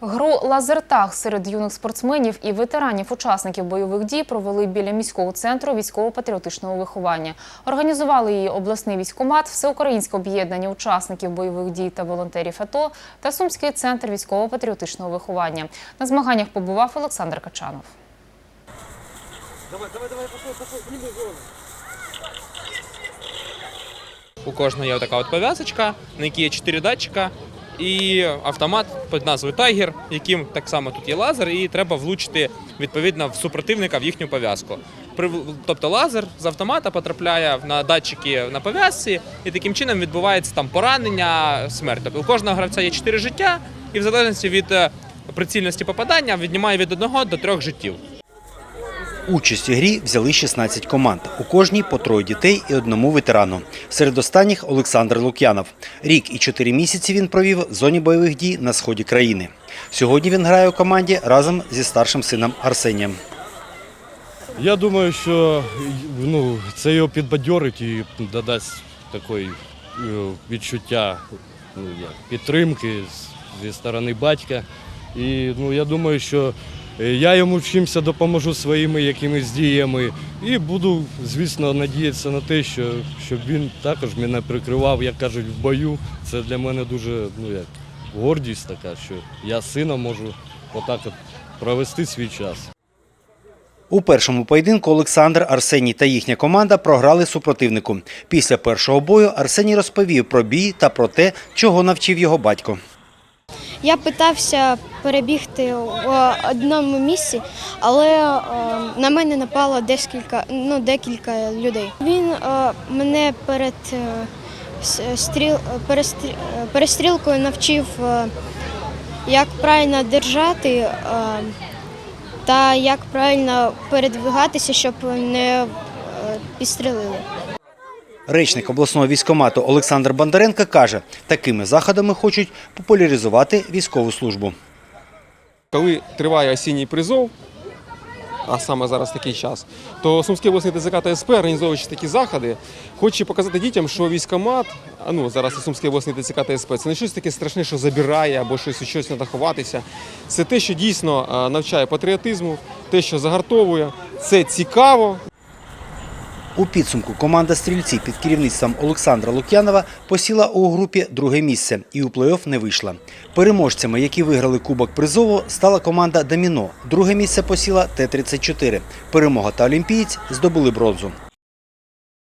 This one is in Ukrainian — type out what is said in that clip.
Гру лазертаг серед юних спортсменів і ветеранів учасників бойових дій провели біля міського центру військово-патріотичного виховання. Організували її обласний військомат, всеукраїнське об'єднання учасників бойових дій та волонтерів АТО та Сумський центр військово-патріотичного виховання. На змаганнях побував Олександр Качанов. Давай, давай, давай, пошли, пошли, У кожного є така от пов'язочка, на якій є чотири датчика, і автомат під назвою Тайгер, яким так само тут є лазер, і треба влучити відповідно в супротивника в їхню пов'язку. Тобто лазер з автомата потрапляє на датчики на пов'язці, і таким чином відбувається там поранення, смерть. Тобто у кожного гравця є чотири життя, і в залежності від е, прицільності попадання віднімає від одного до трьох життів. Участь у грі взяли 16 команд. У кожній по троє дітей і одному ветерану. Серед останніх Олександр Лук'янов. Рік і чотири місяці він провів в зоні бойових дій на сході країни. Сьогодні він грає у команді разом зі старшим сином Арсенієм. Я думаю, що ну, це його підбадьорить і додасть такої е, відчуття ну, підтримки зі сторони батька. І ну, я думаю, що я йому чимся допоможу своїми якимись діями. І буду, звісно, надіятися на те, що щоб він також мене прикривав, як кажуть, в бою. Це для мене дуже ну, як, гордість така, що я з сином можу отак от провести свій час. У першому поєдинку Олександр, Арсеній та їхня команда програли супротивнику. Після першого бою Арсеній розповів про бій та про те, чого навчив його батько. Я питався перебігти в одному місці, але е, на мене напало декілька, ну, декілька людей. Він е, мене перед е, стріл, перестрі, перестрілкою навчив, як правильно держати та як правильно передвигатися, щоб не підстрелили. Речник обласного військомату Олександр Бондаренко каже, такими заходами хочуть популяризувати військову службу. Коли триває осінній призов, а саме зараз такий час, то Сумський обласний ТЗК та СП, організовуючи такі заходи, хоче показати дітям, що військомат, а ну зараз і Сумський обласний ТЦК та СП, це не щось таке страшне, що забирає або щось у щось треба ховатися. Це те, що дійсно навчає патріотизму, те, що загартовує, це цікаво, У підсумку команда стрільці під керівництвом Олександра Лук'янова посіла у групі друге місце і у плей-офф не вийшла. Переможцями, які виграли кубок призову, стала команда Доміно. Друге місце посіла Т-34. Перемога та олімпієць здобули бронзу.